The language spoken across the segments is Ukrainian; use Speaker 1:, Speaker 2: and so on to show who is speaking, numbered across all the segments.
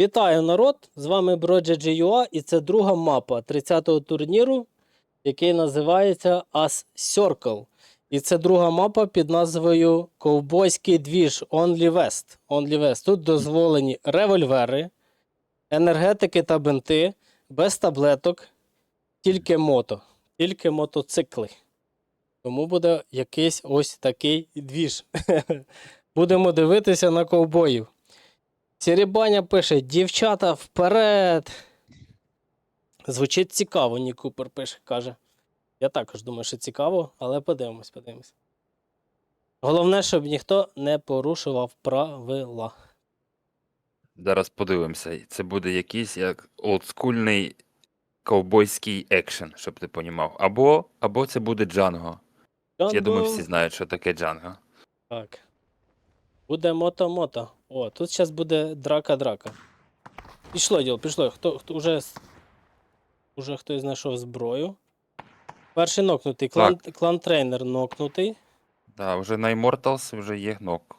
Speaker 1: Вітаю народ! З вами Broja.ua і це друга мапа 30-го турніру, який називається As Circle. І це друга мапа під назвою Ковбойський двіж Only West. Only West. Тут дозволені револьвери, енергетики та бинти, без таблеток, тільки мото, тільки мотоцикли. Тому буде якийсь ось такий двіж. Будемо дивитися на ковбоїв. Сірібаня пише: дівчата вперед. Звучить цікаво, Ні Купер пише, каже. Я також думаю, що цікаво, але подивимось, подивимось. Головне, щоб ніхто не порушував правила.
Speaker 2: Зараз подивимося. Це буде якийсь як олдскульний ковбойський екшен, щоб ти понімав. Або, або це буде Джанго. Я думаю, всі знають, що таке Джанго.
Speaker 1: Так. Буде мото-мото. О, тут зараз буде драка-драка. Пішло діло, пішло. Хто, хто уже, уже хтось знайшов зброю. Перший нокнутий. Клан, клан трейнер нокнутий.
Speaker 2: Да, вже на Immortals вже є нок.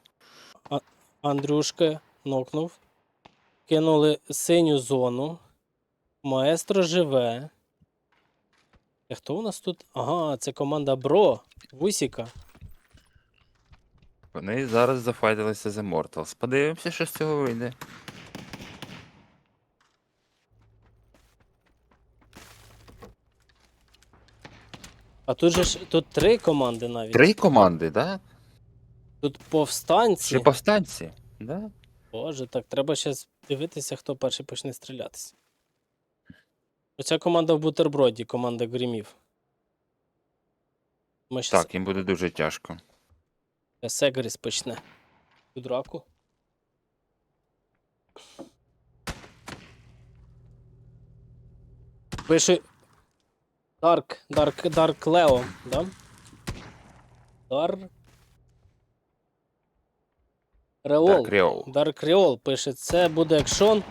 Speaker 1: Андрюшка нокнув. Кинули синю зону. Маестро живе. Е, Хто у нас тут? Ага, це команда Бро. Вусіка.
Speaker 2: Вони зараз зафайтилися з Immortals. Подивимося, що з цього вийде.
Speaker 1: А тут же ж тут три команди навіть.
Speaker 2: Три команди, да?
Speaker 1: Тут повстанці.
Speaker 2: Чи повстанці? Да?
Speaker 1: Боже, так треба ще дивитися, хто перший почне стрілятися. Оця команда в бутерброді, команда грімів. Ми ще
Speaker 2: Так, їм буде дуже тяжко.
Speaker 1: Сегріс почне. Цю драку. Пише. Дарк, Дарк, Дарк Лео, да? Дар. Реол.
Speaker 2: Ріол.
Speaker 1: Дарк Реол пише, це буде екшон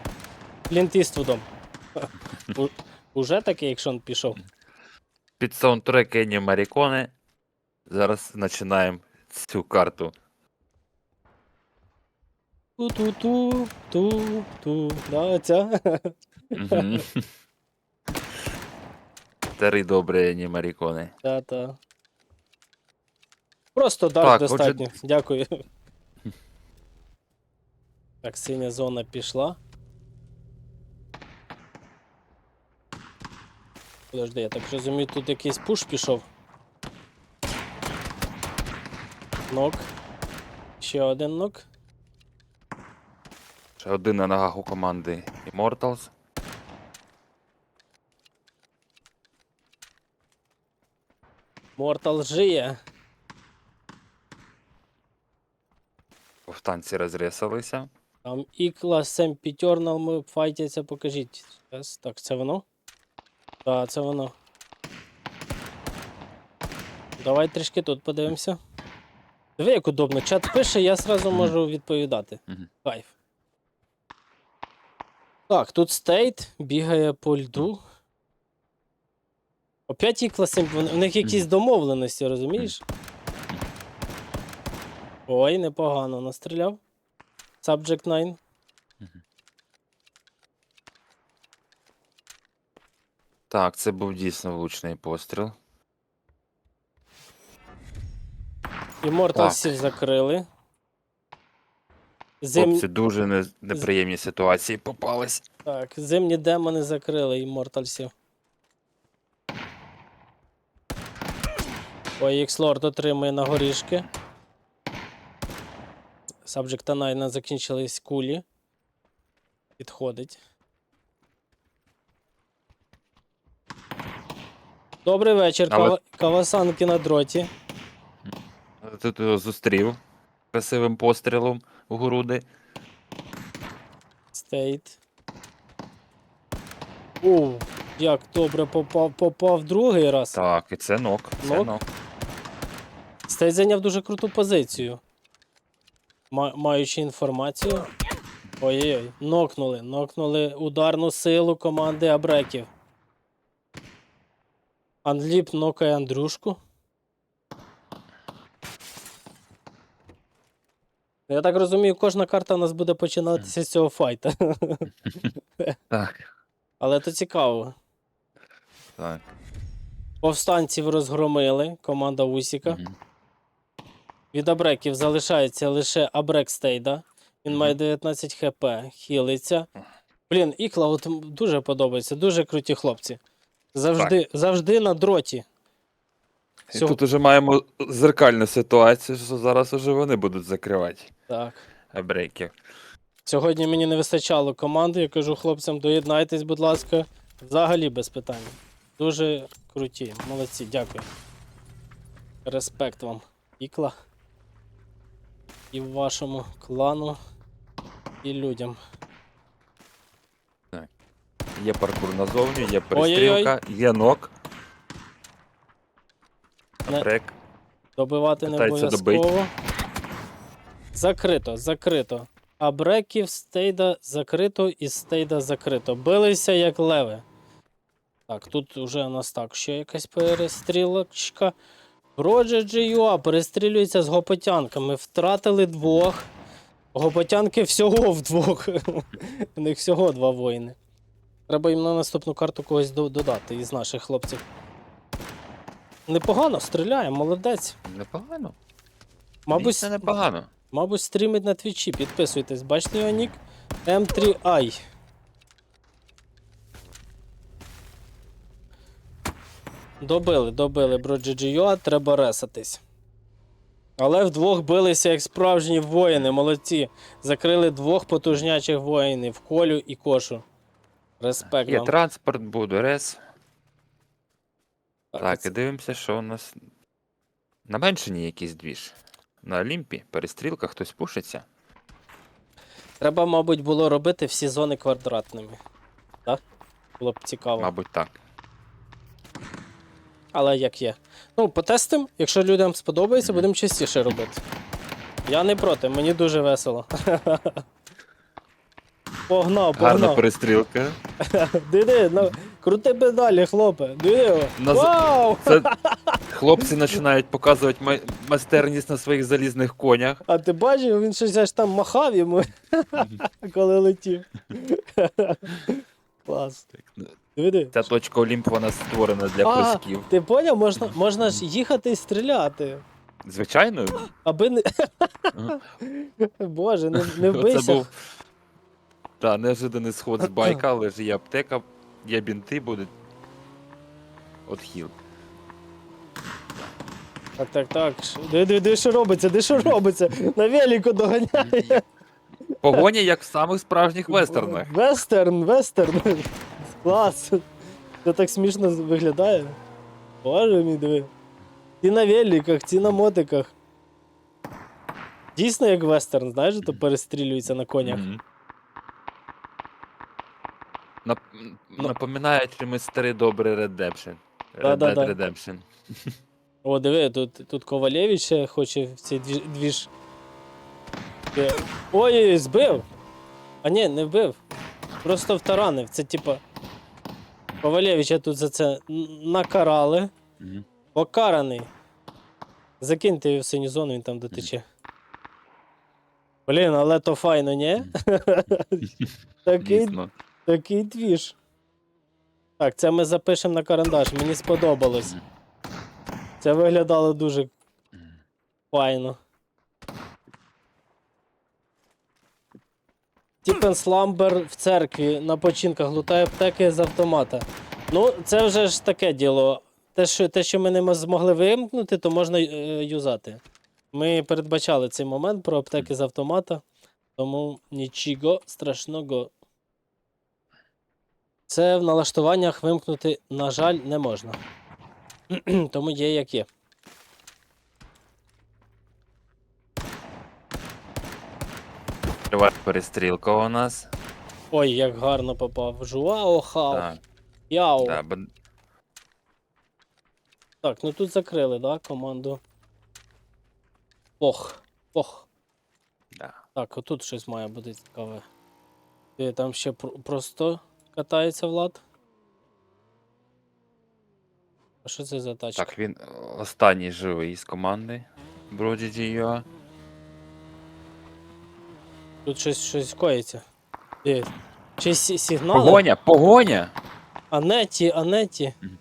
Speaker 1: Клінт Іствудом. У- Уже такий екшон пішов.
Speaker 2: Під саундтрек Енні Марікони. Зараз починаємо цю карту.
Speaker 1: Ту-ту-ту, ту-ту. Да, оця.
Speaker 2: Мгм. Старий добрий Енні Марікони.
Speaker 1: Та-та. Просто дарк
Speaker 2: Так, отже-
Speaker 1: достатньо. Дякую. Так, синя зона пішла. Подожди, я так розумію, тут якийсь пуш пішов. Нок. Ще один нок.
Speaker 2: Ще один на ногах у команди Immortals.
Speaker 1: Мортал жиє.
Speaker 2: Повстанці розрісалися.
Speaker 1: Там Ікла, Сем Пітернал ми файтяться, покажіть. Щас. Так, це воно? Так, це воно. Давай трішки тут подивимося. Диви, як удобно. Чат пише, я сразу
Speaker 2: Мгм.
Speaker 1: можу відповідати.
Speaker 2: Мгм.
Speaker 1: Кайф. Так, тут стейт бігає по льду. Опять Сем. вони- У них якісь домовленості, розумієш? Ой, непогано настріляв. Subject 9.
Speaker 2: Так, це був дійсно влучний постріл.
Speaker 1: Імморталсів закрили. Зим...
Speaker 2: Хлопці дуже не... неприємні ситуації попались.
Speaker 1: Так, зимні демони закрили іммортальсів. Ой, X-Lord отримує на горішки. Subject 9 закінчились кулі. Підходить. Добрий вечір,
Speaker 2: Але-
Speaker 1: Кава... Кавасанки на дроті.
Speaker 2: Тут його зустрів красивим пострілом у груди.
Speaker 1: Стейт. Оу, як добре попав, попав другий раз.
Speaker 2: Так, і це нок. Це
Speaker 1: Нок?
Speaker 2: нок.
Speaker 1: Стейт зайняв дуже круту позицію. Ма- маючи інформацію. Ой-ой-ой, нокнули. Нокнули ударну силу команди Абреків. Анліп нокає Андрюшку. Я так розумію, кожна карта у нас буде починатися з цього файта.
Speaker 2: Так.
Speaker 1: Але то цікаво.
Speaker 2: Так.
Speaker 1: Повстанців розгромили, команда Усіка.
Speaker 2: Мгм.
Speaker 1: Від абреків залишається лише абрек Стейда. Він має 19 хп, хілиться. Блін, Ікла от м- дуже подобається, дуже круті хлопці. Завжди, завжди на дроті.
Speaker 2: І тут уже маємо зеркальну ситуацію, що зараз уже вони будуть закривати
Speaker 1: Так.
Speaker 2: брейків.
Speaker 1: Сьогодні мені не вистачало команди. Я кажу хлопцям, доєднайтесь, будь ласка. Взагалі без питань. Дуже круті, молодці, дякую. Респект вам, Ікла. І вашому клану, і людям.
Speaker 2: Є паркур назовні, є
Speaker 1: Ой-ой-ой.
Speaker 2: перестрілка, є нок.
Speaker 1: Не-. Добивати не
Speaker 2: Питається
Speaker 1: обов'язково. Закрито, закрито. А бреків стейда закрито і стейда закрито. Билися як леви. Так, тут вже у нас так, ще якась перестрілочка. Роджер GUA перестрілюється з гопотянками. Втратили двох. Гопотянки всього вдвох. У них всього два воїни. Треба їм на наступну карту когось до- додати із наших хлопців. Непогано стріляє, молодець.
Speaker 2: Непогано.
Speaker 1: Мабуть,
Speaker 2: Це непогано.
Speaker 1: Мабуть, стрімить на твічі. Підписуйтесь. Бачите його нік? M3i. Добили, добили BroGGUA, треба ресатись. Але вдвох билися як справжні воїни, молодці. Закрили двох потужнячих воїнів Колю і Кошу. Респект
Speaker 2: Є
Speaker 1: вам.
Speaker 2: транспорт, буде рес. Так, і дивимося, що у нас. На меншині якийсь двіж. На Олімпі перестрілка, хтось пушиться.
Speaker 1: Треба, мабуть, було робити всі зони квадратними. Так? Було б цікаво.
Speaker 2: Мабуть, так.
Speaker 1: Але як є. Ну, потестим, якщо людям сподобається, будемо частіше робити. Я не проти, мені дуже весело. Погнав,
Speaker 2: Гарна перестрілка.
Speaker 1: Диди, ну, крути педалі, хлопе. Диди.
Speaker 2: На
Speaker 1: Вау!
Speaker 2: Це хлопці починають показувати май- майстерність на своїх залізних конях.
Speaker 1: А ти бачив, він щось аж там махав йому, коли летів. Клас. Диди.
Speaker 2: Ця точка Олімп вона створена для
Speaker 1: А,
Speaker 2: прысків.
Speaker 1: Ти поняв, можна, можна ж їхати і стріляти.
Speaker 2: Звичайно,
Speaker 1: Аби не. Боже, не, не
Speaker 2: це
Speaker 1: вбийся.
Speaker 2: був та, неожиданний сход з байка, але ж є аптека, є бінти, будуть. От хіл.
Speaker 1: Так, так, так. Ш- Диди, диди, що робиться, де що робиться? На велику доганяє.
Speaker 2: Погоня, як в самих справжніх вестернах.
Speaker 1: Вестерн, вестерн. Клас. Це так смішно виглядає. Боже мій диви. Ті на великах, ті на мотиках. Дійсно як вестерн, знаєш, то перестрілюється на конях.
Speaker 2: Мгм. Нап...
Speaker 1: Ну.
Speaker 2: Напоминає чимось старий добрий Redemption. Red
Speaker 1: Да-да-да.
Speaker 2: Dead Redemption.
Speaker 1: О, диви, тут, тут Ковалєвич ще хоче в цей двіж. двіж. Ой, збив! А ні, не вбив. Просто втаранив. Це типа. Ковалєвича тут за це накарали.
Speaker 2: Мгм.
Speaker 1: Покараний. Закиньте його в синю зону, він там дотече. Блін, але то файно, ні? такий, такий двіж. Так, це ми запишемо на карандаш. Мені сподобалось. Це виглядало дуже файно. Тіпен Сламбер в церкві на починках лутає аптеки з автомата. Ну, це вже ж таке діло. Те, що, те, що ми не змогли вимкнути, то можна е, юзати. Ми передбачали цей момент про аптеки з автомата, тому нічого страшного. Це в налаштуваннях вимкнути, на жаль, не можна. Тому є як є.
Speaker 2: Триває перестрілка у нас.
Speaker 1: Ой, як гарно попав. Жуао хау.
Speaker 2: Так,
Speaker 1: Яу.
Speaker 2: да, бо-
Speaker 1: Так, ну тут закрили, да, команду. Ох. Ох.
Speaker 2: да.
Speaker 1: Так, отут щось має бути цікаве. Там ще пр- просто катається Влад. А що це за тачка?
Speaker 2: Так, він е, останній живий з команди. Діо.
Speaker 1: Тут щось, щось коїться. Де? Чи сі- сигнали?
Speaker 2: Погоня, погоня!
Speaker 1: Анеті, Анеті.
Speaker 2: Мгм.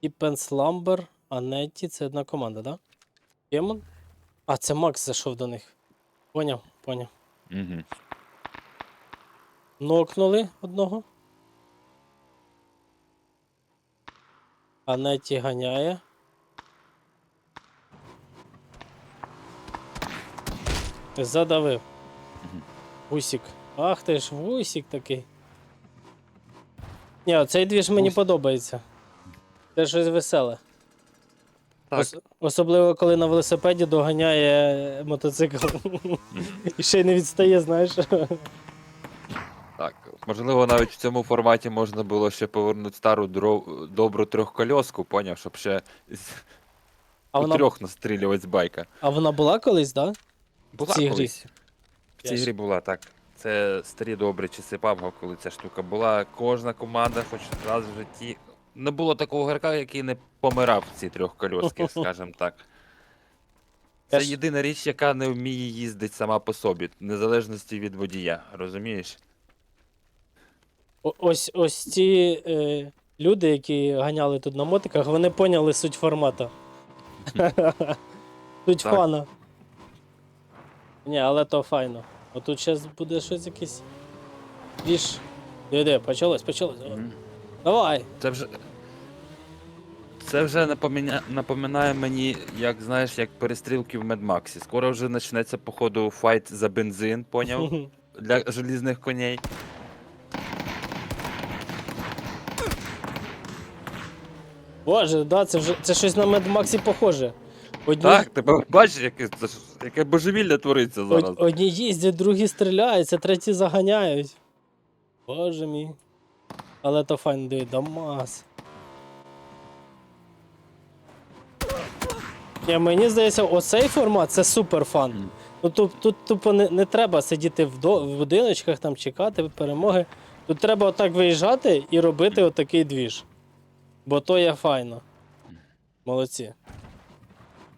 Speaker 1: І Пенсламбер, Анеті, це одна команда, так? Да? Демон? А, це Макс зайшов до них. Поняв, поняв.
Speaker 2: Угу.
Speaker 1: Нокнули одного. Анеті ганяє. Задавив. Вусік. Ах ти ж, вусік такий. Ні, цей двіж мені
Speaker 2: Вусік.
Speaker 1: подобається. Це щось веселе.
Speaker 2: Так.
Speaker 1: Ос- особливо, коли на велосипеді доганяє мотоцикл. І ще й не відстає, знаєш.
Speaker 2: Так, можливо, навіть в цьому форматі можна було ще повернути стару дро- добру трьохкольоску, поняв, щоб ще з
Speaker 1: А
Speaker 2: у
Speaker 1: вона,
Speaker 2: трьох настрілювати з байка.
Speaker 1: а вона була колись, так? Да?
Speaker 2: Була
Speaker 1: цій грі?
Speaker 2: В цій грі була, так. Це старі добрі часи PUBG, коли ця штука була. Кожна команда, хоч раз в житті. Не було такого гравця, який не помирав в ці трьохкольоски, скажімо так. Це єдина річ, яка не вміє їздити сама по собі, в незалежності від водія, розумієш?
Speaker 1: О- Ось ось ці е, люди, які ганяли тут на мотиках, вони поняли суть формата. Суть
Speaker 2: Так.
Speaker 1: фана. Ні, але то файно. Отут зараз буде щось якесь. Віж. Диви, почалось, почалось. О. Давай.
Speaker 2: Це вже. Це вже напоміня... напоминає мені, як знаєш, як перестрілки в Медмаксі. Скоро вже почнеться, походу, файт за бензин, поняв? Для желізних коней.
Speaker 1: Боже, да, це вже це щось на Медмаксі похоже. Одні,
Speaker 2: Так, ти бачиш, яке, це ж- яке божевілля твориться
Speaker 1: од-
Speaker 2: зараз.
Speaker 1: одні їздять, другі стріляються, треті заганяють. Боже мій. Але то файн, диви, Дамас. Мені здається, оцей формат це супер фан. Ну тут, тут тупо не, не треба сидіти в, до, в будиночках, там чекати перемоги. Тут треба отак виїжджати і робити отакий двіж. Бо то є файно. Молодці.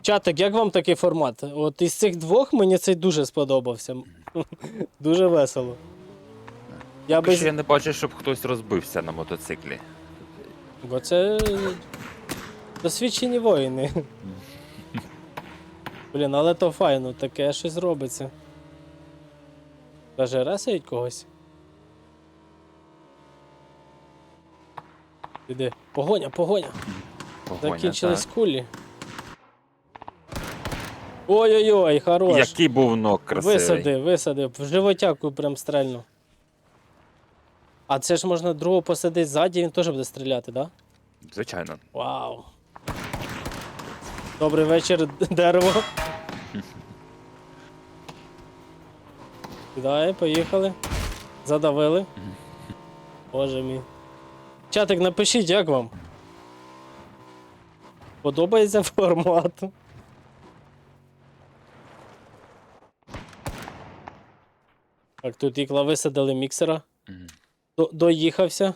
Speaker 1: Чатик, як вам такий формат? От із цих двох мені цей дуже сподобався. дуже весело. Я би...
Speaker 2: я не бачу, щоб хтось розбився на мотоциклі.
Speaker 1: Бо це досвідчені воїни. Блін, але то файно, таке щось робиться. Даже ресають когось. Іди. Погоня, погоня.
Speaker 2: Погоня,
Speaker 1: Закінчились
Speaker 2: так.
Speaker 1: кулі. Ой-ой-ой, хорош.
Speaker 2: Який був ног красивий.
Speaker 1: Висадив, висадив. В животяку прям стрельнув. А це ж можна другого посадити ззаді, він теж буде стріляти, так? Да?
Speaker 2: Звичайно.
Speaker 1: Вау. Добрий вечір, дерево. Кидає, поїхали. Задавили. Боже мій. Чатик, напишіть, як вам. Подобається формат. Так, тут ікла висадили міксера. Доїхався.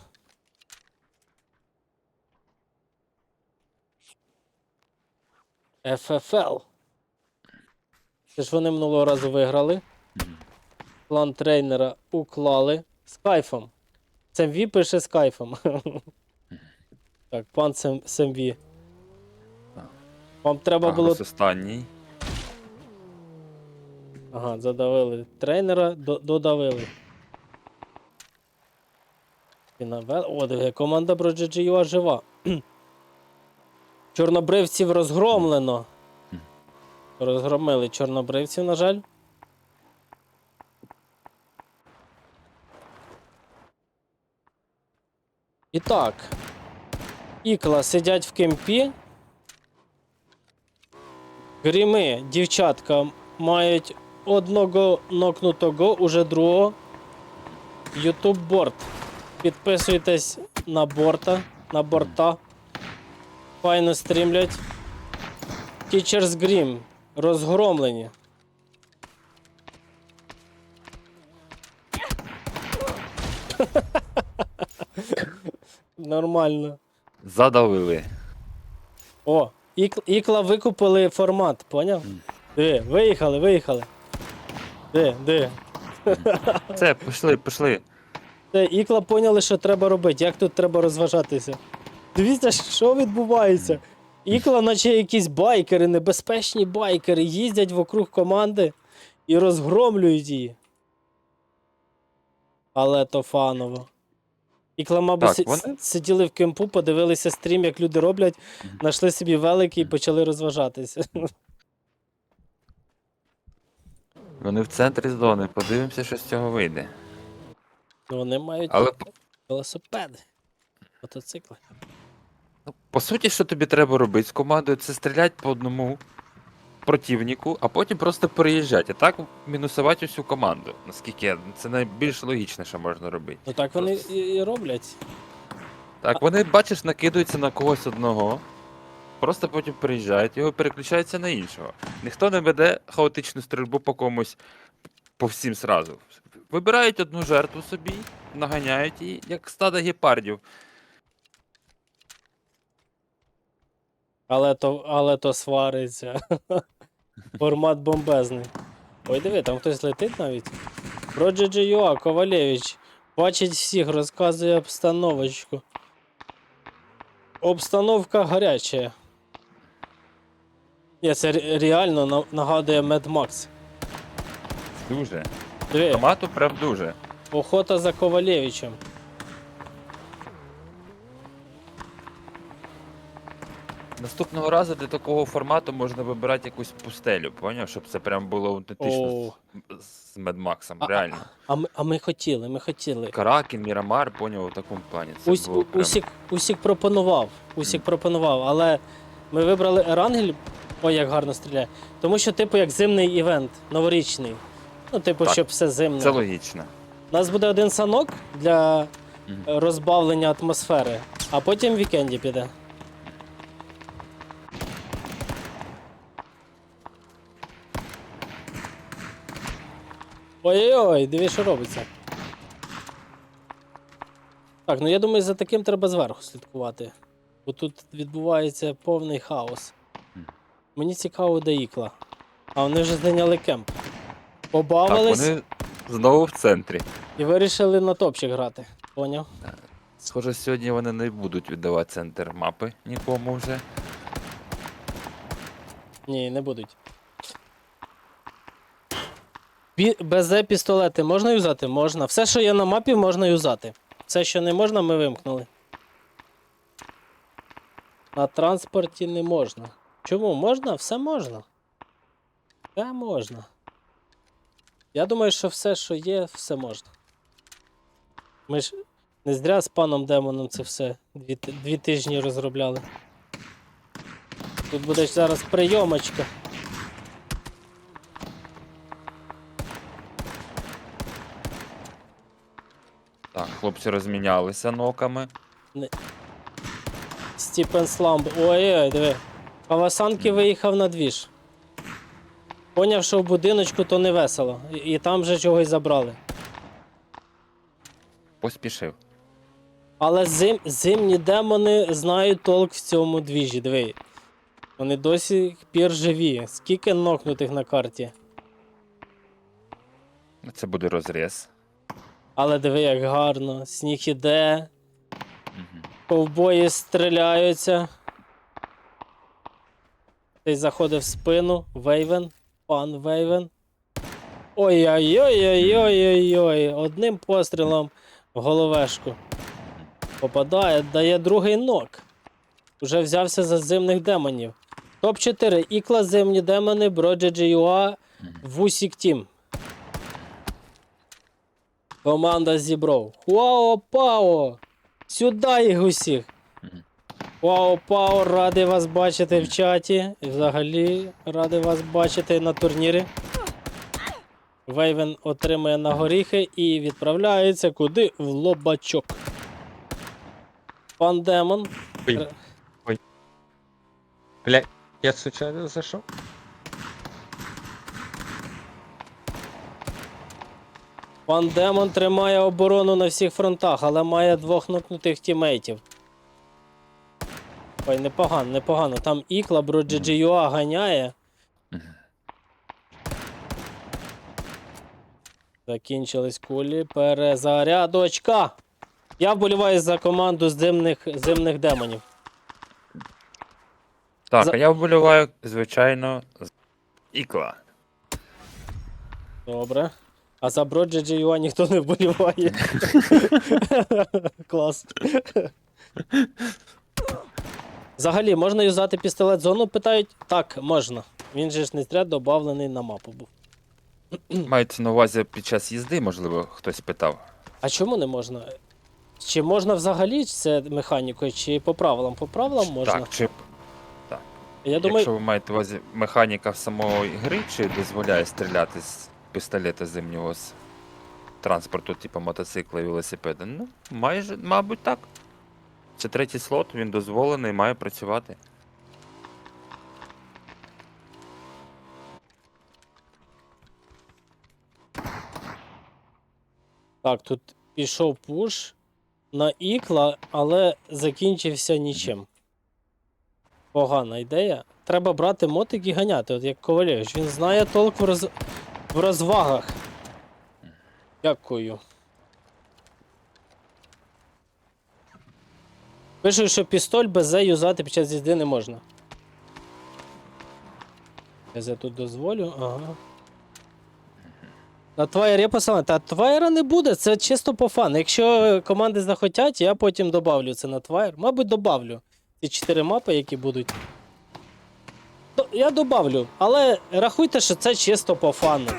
Speaker 1: FFL. Це ж вони минулого разу виграли. План тренера уклали з кайфом. СМВ пише з кайфом. так, пан Сем- СМВ.
Speaker 2: Так.
Speaker 1: Вам треба було.
Speaker 2: Агрос останній.
Speaker 1: Ага, задавили. Тренера до- додавили. І навел... О, диви, команда BroGGUA жива. Чорнобривців розгромлено. Розгромили чорнобривців, на жаль. І так. Ікла сидять в кемпі. Гріми, дівчатка, мають одного нокнутого, уже другого. Ютуб борт. Підписуйтесь на борта, на борта. Файно стрімлять. Teachers Grim. Розгромлені. Нормально.
Speaker 2: Задавили.
Speaker 1: О, Ік- Ікла викупили формат, поняв? Диви, виїхали, виїхали. Де, де?
Speaker 2: Все, пішли, пішли.
Speaker 1: Це Ікла поняли, що треба робити, як тут треба розважатися. Дивіться, що відбувається. Ікла, наче якісь байкери, небезпечні байкери, їздять вокруг команди і розгромлюють її. Але то фаново. Ікла, мабуть,
Speaker 2: Так, вони-
Speaker 1: сиділи в кемпу, подивилися стрім, як люди роблять, знайшли собі велики і почали розважатися.
Speaker 2: Вони в центрі зони. Подивимося, що з цього вийде.
Speaker 1: Вони мають
Speaker 2: Але
Speaker 1: велосипеди, мотоцикли.
Speaker 2: По суті, що тобі треба робити з командою, це стріляти по одному противнику, а потім просто переїжджати. А так мінусувати усю команду. Наскільки це найбільш логічне, що можна робити.
Speaker 1: Ну так вони і, і роблять.
Speaker 2: Так, вони, бачиш, накидаються на когось одного, просто потім приїжджають, його переключаються на іншого. Ніхто не веде хаотичну стрільбу по комусь по всім сразу. Вибирають одну жертву собі, наганяють її, як стадо гепардів.
Speaker 1: Але то, але то свариться. Формат бомбезний. Ой, диви, там хтось летить навіть. Роджер Юа, Ковалевич. Бачить всіх, розказує обстановочку. Обстановка гаряча. Ні, це реально нагадує Mad Max.
Speaker 2: Дуже.
Speaker 1: Диви,
Speaker 2: Томату прям дуже.
Speaker 1: охота за Ковалевичем.
Speaker 2: Наступного разу для такого формату можна вибирати якусь пустелю, поняв? Щоб це прям було аутентично з, з Медмаксом,
Speaker 1: А-
Speaker 2: реально.
Speaker 1: А ми, а ми хотіли, ми хотіли.
Speaker 2: Каракін, Мірамар, поняв, у такому плані. Це
Speaker 1: Ус,
Speaker 2: було
Speaker 1: у-
Speaker 2: прям...
Speaker 1: Усік, Усік пропонував. Усік пропонував, але ми вибрали Ерангель. Ой, як гарно стріляє. Тому що, типу, як зимний івент, новорічний. Ну, типу,
Speaker 2: Так.
Speaker 1: щоб все зимне.
Speaker 2: Це логічно.
Speaker 1: У нас буде один санок для
Speaker 2: Мгм.
Speaker 1: е, розбавлення атмосфери, а потім вікенді піде. Ой-ой-ой, диви, що робиться. Так, ну я думаю, за таким треба зверху слідкувати. Бо тут відбувається повний хаос. Мені цікаво, де ікла. А вони вже зайняли кемп.
Speaker 2: Так, вони знову в центрі.
Speaker 1: і вирішили на топчик грати. Поняв?
Speaker 2: Схоже, сьогодні вони не будуть віддавати центр мапи нікому вже.
Speaker 1: Ні, не будуть. БЗ пістолети можна юзати? Можна. Все, що є на мапі, можна юзати. Все, що не можна, ми вимкнули. На транспорті не можна. Чому? Можна? Все можна. Все можна. Я думаю, що все, що є, все можна. Ми ж не зря з паном Демоном це все дві, дві тижні розробляли. Тут буде зараз прийомочка.
Speaker 2: Хлопці розмінялися ноками.
Speaker 1: Стіпен Сламб. Ой-ой, диви. Кавасанки виїхав на двіж. Поняв, що в будиночку то не весело. І, і там же чогось забрали.
Speaker 2: Поспішив.
Speaker 1: Але зим, зимні демони знають толк в цьому двіжі, диви. Вони досі пір живі. Скільки нокнутих на карті.
Speaker 2: Це буде розріз.
Speaker 1: Але диви, як гарно. Сніг іде,
Speaker 2: Угу.
Speaker 1: ковбої стріляються. Цей заходить в спину. Вейвен. Пан Вейвен. Ой-ой-ой-ой-ой-ой. Одним пострілом в головешку. Попадає, дає другий нок. Уже взявся за зимних демонів. Топ-4. Ікла зимні демони, Броджа GUA, Вусік Тім. Команда зібров. Хуао Пао! Сюди їх усіх! Вау, Пао, радий вас бачити в чаті. І взагалі радий вас бачити на турнірі. Вейвен отримує на горіхи і відправляється куди? В лобачок. Пан Демон.
Speaker 3: Ой. Ой. Бля, я случайно зашел?
Speaker 1: Пан Демон тримає оборону на всіх фронтах, але має двох нокнутих тімейтів. Ой, непогано, непогано. Там ікла, Броджеджіюа ганяє. Закінчились кулі. Перезарядочка. Я вболіваю за команду зимних, зимних демонів.
Speaker 2: Так,
Speaker 1: За-
Speaker 2: а я вболіваю, звичайно, з ікла.
Speaker 1: Добре. А за Броджеджіюа ніхто не вболіває. Клас. Взагалі, можна юзати пістолет зону? Питають. Так, можна. Він же ж не зря додавлений на мапу був.
Speaker 2: Мається на увазі під час їзди, можливо, хтось питав.
Speaker 1: А чому не можна? Чи можна взагалі це механікою, чи по правилам? По правилам можна.
Speaker 2: Так, чи
Speaker 1: Я думаю,
Speaker 2: якщо ви маєте на увазі механіка самої гри, чи дозволяє стріляти з пістолета зимнього з транспорту, типу мотоцикла і велосипеда? Ну, майже, мабуть, так. Це третій слот, він дозволений, має працювати.
Speaker 1: так, тут пішов пуш на ікла, але закінчився нічим. Погана ідея. Треба брати мотик і ганяти, от як Ковалєвич. Він знає толк в, роз... в розвагах. Дякую. Пишуть, що пістоль без Зе юзати під час їзди не можна. Я Зе тут дозволю, ага. На твоєрі посилання. Та тваєра не буде, це чисто по фану. Якщо команди захотять, я потім добавлю це на тваєр. Мабуть, добавлю. Ці чотири мапи, які будуть. До- Я добавлю, але рахуйте, що це чисто по фану.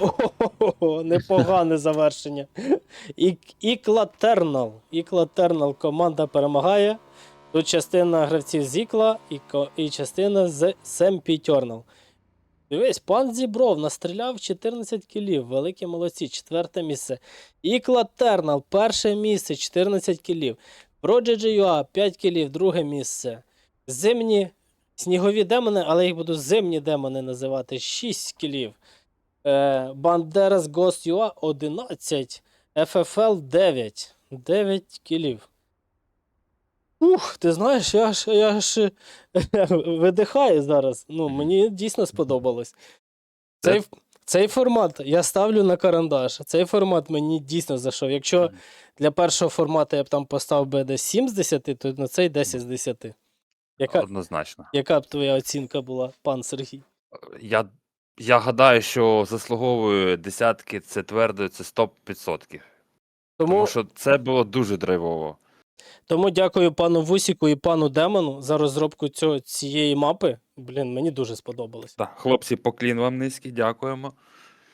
Speaker 1: О-хо-хо-хо, непогане завершення. Ік- Іклатернал. Іклатернал команда перемагає. Тут частина гравців з Ікла і, і частина з Семпітьорнал. Дивись, пан Зібров настріляв 14 кілів. Великі молодці, четверте місце. Ікла Тернал, перше місце, 14 кілів. Проджеджіюа 5 кілів, друге місце. Зимні снігові демони, але їх буду зимні демони називати 6 кілів. Е, Бандерас Ghost UA 11. FFL 9. 9 кілів. Ух, ти знаєш, я ж, я ж видихаю зараз. Ну, мені дійсно сподобалось. Цей, цей формат я ставлю на карандаш. Цей формат мені дійсно зайшов. Якщо для першого формату я б там поставив би десь 7 з 10, то на цей 10 з 10. Яка,
Speaker 2: Однозначно.
Speaker 1: яка б твоя оцінка була, пан Сергій?
Speaker 2: Я, я гадаю, що заслуговує десятки, це твердо, це 100%.
Speaker 1: Тому,
Speaker 2: Тому що це було дуже драйвово.
Speaker 1: тому дякую пану Вусіку і пану Демону за розробку цього, цієї мапи. Блін, мені дуже сподобалось.
Speaker 2: Так, хлопці, поклін вам низький, дякуємо.